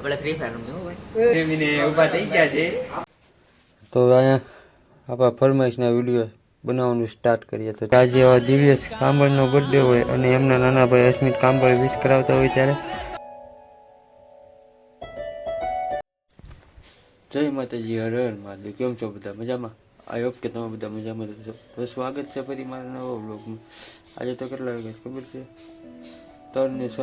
આપણે free fire રમજો હો ઊભા થઈ ગયા છે. તો અહીંયા આપણા ફરમાઈશના વીડિયો બનાવવાનું સ્ટાર્ટ કરીએ. તો આજે એવા દિવ્યેશ કાંબળનો બર્થડે હોય અને એમના નાના ભાઈ અસ્મિત કાંબળ વિશ કરાવતા હોય ત્યારે. જય માતાજી હર હર મહાદેવ. કેમ છો બધા? મજામાં? આઈ હોપ કે તમે બધા મજામાં છો તો સ્વાગત છે ફરી મારા નવા બ્લોગમાં આજે તો કેટલા વાગ્યા ખબર છે? ત્રણ ને છ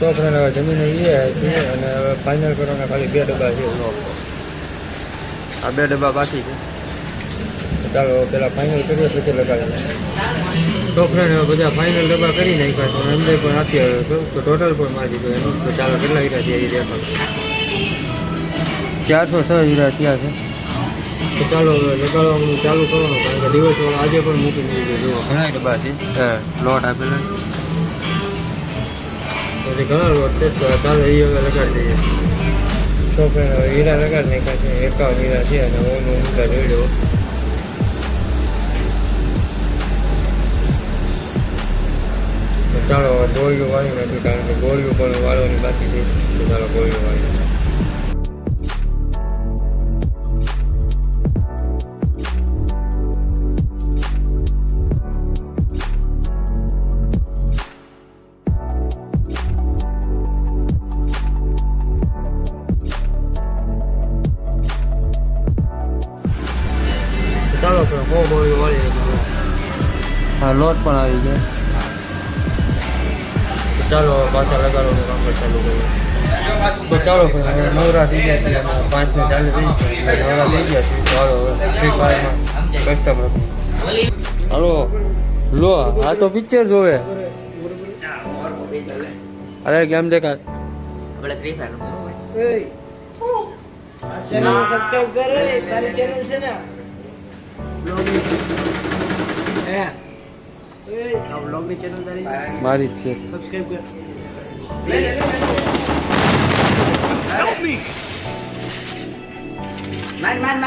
તો ફ્રેન્ડ હવે જમીન એ છે અને હવે ફાઇનલ કરવાના ખાલી બે ડબ્બા છે. આ બે ડબ્બા બાકી છે. ચાલો પેલા ફાઇનલ કરીએ પછી લગાવીએ. તો ફ્રેન્ડ હવે બધા ફાઇનલ ડબ્બા કરી નાખ્યા છે. અંદર પણ અત્યારે તો ટોટલ પણ મારી દીધો એનું તો ચાલો કેટલા હીરા છે એ દેખો ચારસો છ હીરા થયા છે. તો ચાલો લગાડવાનું ચાલુ કરવાનું કારણ કે દિવસ આજે પણ મૂકી દીધું ઘણા ડબ્બા છે. લોટ આપેલા પછી ઘણા લોટ છે તો ચાલો એ હવે લગાડી દઈએ. તો હીરા લગાડી નાખ્યા છે એકાવન હીરા છે અને ઓનું ઊંચા જોઈ ચાલો ગોળીઓ વાળી નાખ્યું કારણ કે ગોળીઓ પણ વાળવાની બાકી છે ચાલો ગોળીઓ વાળી ચાલો બહુ વાળી હા લોટ પણ આવી ગયો. ચાલો પાછા લગાડવાનું કામ ચાલુ કરીએ. તો ચાલો નવરા થઈ ગયા છે પાંચ ને ચાલુ થઈ નવરા થઈ ગયા છે ચાલો ફ્રી ફાયરમાં કસ્ટમર હાલો લો આ તો પિક્ચર જોવે. અરે કેમ દેખાય? આપણે ફ્રી ફાયર ચેનલ સબસ્ક્રાઇબ કરે તારી ચેનલ છે ને મારી જ છે. સબસ્ક્રાઇબ કર માર માર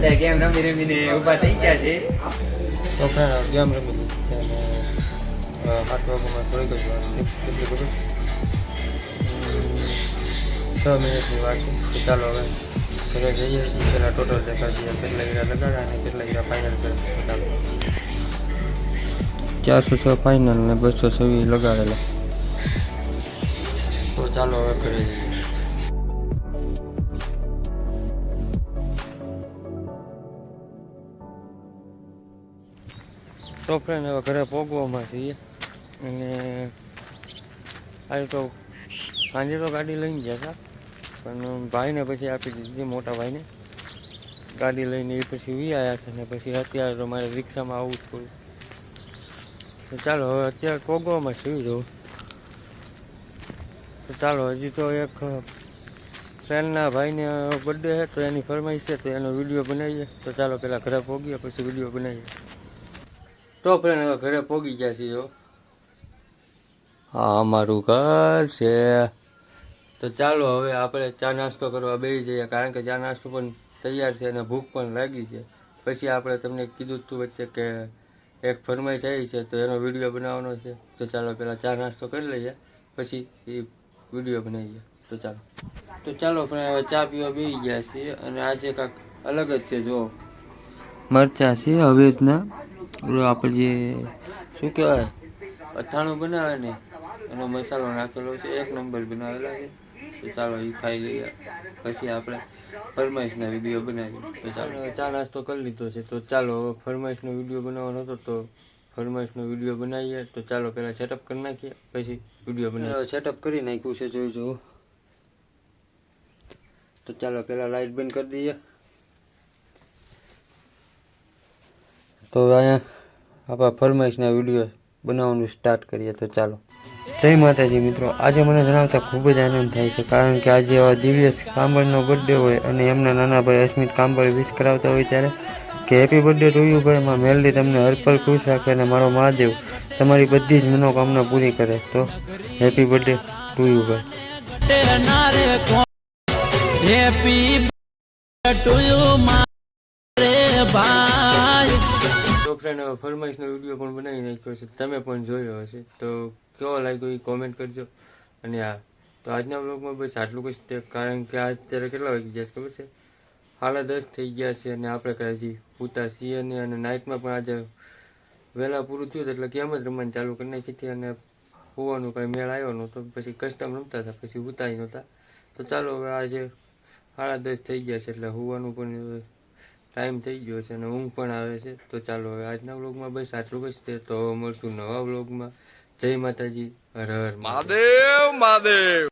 બધા ગેમ રમી રમીને ઊભા થઈ ગયા છે. તો પણ ગેમ રમી લીધી છે અને આઠ વાગ્યામાં થોડીક જ છે. કેટલી બધું? છ મિનિટની વાર છે. ચાલો હવે ઘરે જઈએ. પહેલાં ટોટલ દેખાડી દઈએ કેટલા હીરા લગાડ્યા અને કેટલા હીરા ફાઇનલ કરે ચારસો છ ફાઇનલ ને બસો છવ્વીસ લગાડેલા. તો ચાલો હવે ઘરે જઈએ. તો ફ્રેન્ડ હવે ઘરે પહોંચવામાં છીએ અને આજે તો સાંજે તો ગાડી લઈને ગયા હતા. પણ ભાઈને પછી આપી દીધી મોટા ભાઈને. ગાડી લઈને એ પછી વી આવ્યા છે ને પછી અત્યારે તો મારે રિક્ષામાં આવવું જ પડ્યું. ચાલો હવે અત્યારે પોગવામાં સીવી જવું તો ચાલો હજી તો એક ફ્રેન્ડના ભાઈને બર્થડે છે તો એની ફરમાઈશ છે તો એનો વીડિયો બનાવીએ. તો ચાલો પહેલાં ઘરે પહોંચીએ પછી વીડિયો બનાવીએ. તો ફ્રેન્ડ હવે ઘરે પહોંચી ગયા છીએ જો હા અમારું ઘર છે. તો ચાલો હવે આપણે ચા નાસ્તો કરવા બેસી જઈએ કારણ કે ચા નાસ્તો પણ તૈયાર છે અને ભૂખ પણ લાગી છે. પછી આપણે તમને કીધું હતું તું વચ્ચે કે એક ફરમાઈશ આવી છે તો એનો વીડિયો બનાવવાનો છે. તો ચાલો પહેલાં ચા નાસ્તો કરી લઈએ પછી એ વીડિયો બનાવીએ. તો ચાલો. તો ચાલો આપણે હવે ચા પીવા બેસી ગયા છીએ અને આજે કાંઈક અલગ જ છે જો મરચા છે, હવેજના. આપણે જે, શું કહેવાય, અથાણું બનાવે ને, એનો મસાલો નાખેલો છે, એક નંબર બનાવેલા છે. તો ચાલો એ ખાઈ લઈએ. પછી આપણે ફરમાઈશના વીડિયો બનાવીએ. તો ચાલો ચા નાસ્તો કરી લીધો છે. તો ચાલો, હવે ફરમાઈશનો વીડિયો બનાવવાનો હતો, તો ફરમાઈશનો વીડિયો બનાવીએ. તો ચાલો, પહેલાં સેટઅપ કરી નાખીએ, પછી વીડિયો બનાવીએ. સેટઅપ કરી નાખ્યું છે, જોઈ જુઓ. તો ચાલો, પહેલાં લાઇટ બંધ કરી દઈએ. તો અહીંયા આપણા ફરમાઈશના વીડિયો બનાવવાનું સ્ટાર્ટ કરીએ તો ચાલો. જય માતાજી મિત્રો, આજે મને જણાવતા ખૂબ જ આનંદ થાય છે, કારણ કે આજે એવા દિવ્યેશ કાંબળનો બર્થડે હોય અને એમના નાના ભાઈ અસ્મિત કાંબળ વિશ કરાવતા હોય ત્યારે કે હેપી બર્થડે ટુ યુ ભાઈ, માં મેલડી તમને હરપલ ખુશ રાખે અને મારો મહાદેવ તમારી બધી જ મનોકામના પૂરી કરે. તો હેપી બર્થડે ટુ યુ ભાઈ. તો ફ્રેન્ડ હવે ફરમાઈશનો વીડિયો પણ બનાવી નાખ્યો છે. તમે પણ જોયો હશે. તો કેવો લાગ્યો એ કોમેન્ટ કરજો. અને હા તો આજના બ્લોગમાં બસ આટલું જ કારણ કે આજ અત્યારે કેટલા વાગી ગયા છે ખબર છે? સાડા દસ થઈ ગયા છે અને આપણે કાંઈ હજી પૂતા છીએ ને અને નાઇટમાં પણ આજે વહેલા પૂરું થયું એટલે કેમ જ રમવાનું ચાલુ કરી નાખી હતી અને હોવાનું કાંઈ મેળ આવ્યો નહોતો. પછી કસ્ટમ રમતા હતા, પછી ઉતારી નહોતા. તો ચાલો હવે આજે સાડા દસ થઈ ગયા છે એટલે હોવાનું પણ ટાઈમ થઈ ગયો છે અને ઊંઘ પણ આવે છે. તો ચાલો, હવે આજના બ્લોગમાં બસ આટલું જ છે. તો મળશું નવા બ્લોગમાં જય માતાજી. હર હર. મહાદેવ મહાદેવ.